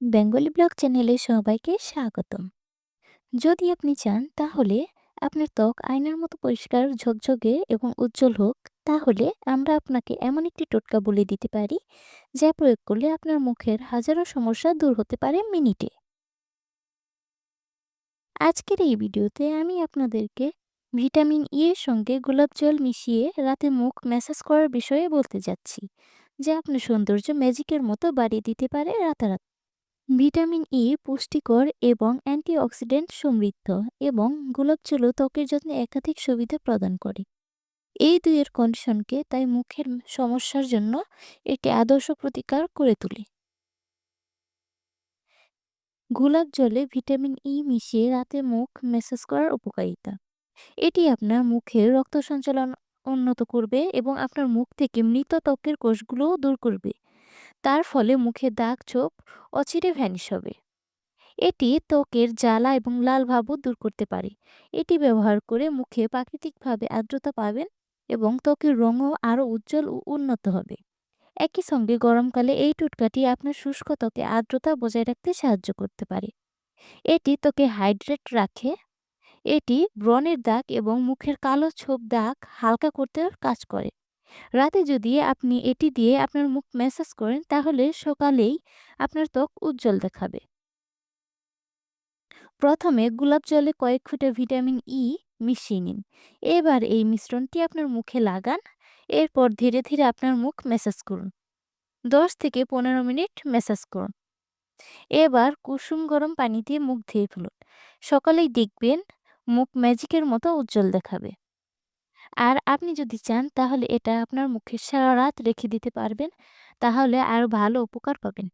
Bengali blog চ্যানেলে সবাইকে স্বাগতম। যদি আপনি চান, তাহলে আপনার ত্বক আয়নার মতো পরিষ্কার, ঝকঝকে এবং উজ্জ্বল হোক, তাহলে আমরা আপনাকে এমন একটি টোটকা বলে দিতে পারি, যা প্রয়োগ করলে আপনার মুখের হাজারো সমস্যা দূর হতে পারে মিনিটে। আজকের এই ভিডিওতে আমি আপনাদেরকে ভিটামিন ই এর সঙ্গে গোলাপ জল মিশিয়ে রাতে মুখ ম্যাসাজ করার বিষয়ে বলতে যাচ্ছি, যা আপনার সৌন্দর্য ম্যাজিকের মতো বাড়িয়ে দিতে পারে রাতারাতি। ভিটামিন ই পুষ্টিকর এবং অ্যান্টিঅক্সিডেন্ট সমৃদ্ধ এবং গোলাপ জল ত্বকের যত্নে একাধিক সুবিধা প্রদান করে। এই দুইয়ের কন্ডিশনকে তাই মুখের সমস্যার জন্য একটি আদর্শ প্রতিকার করে তোলে। গোলাপ জলে ভিটামিন ই মিশিয়ে রাতে মুখ ম্যাসাজ করার উপকারিতা। এটি আপনার মুখের রক্ত সঞ্চালন উন্নত করবে এবং আপনার মুখ থেকে মৃত ত্বকের কোষগুলোও দূর করবে। তার ফলে মুখে দাগ ছোপ অচিরে ভ্যানিশ হবে। এটি ত্বকের জ্বালা এবং লাল ভাবও দূর করতে পারে। এটি ব্যবহার করে মুখে প্রাকৃতিকভাবে আর্দ্রতা পাবেন এবং ত্বকের রঙও আরও উজ্জ্বল ও উন্নত হবে। একই সঙ্গে গরমকালে এই টুটকাটি আপনার শুষ্ক ত্বকে আর্দ্রতা বজায় রাখতে সাহায্য করতে পারে। এটি ত্বকে হাইড্রেট রাখে। এটি ব্রণের দাগ এবং মুখের কালো ছোপ দাগ হালকা করতে কাজ করে। রাতে যদি আপনি এটি দিয়ে আপনার মুখ ম্যাসাজ করেন, তাহলে সকালেই আপনার ত্বক উজ্জ্বল দেখাবে। প্রথমে গোলাপ জলে কয়েক ফুটে ভিটামিন ই মিশিয়ে নিন। এবার এই মিশ্রণটি আপনার মুখে লাগান। এরপর ধীরে ধীরে আপনার মুখ ম্যাসাজ করুন। দশ থেকে পনেরো মিনিট ম্যাসাজ করুন। এবার কুসুম গরম পানি দিয়ে মুখ ধুয়ে ফেলুন। সকালেই দেখবেন মুখ ম্যাজিকের মতো উজ্জ্বল দেখাবে। আর আপনি যদি চান, তাহলে এটা আপনার মুখে সারা রাত রেখে দিতে পারবেন। তাহলে আরও ভালো উপকার পাবেন।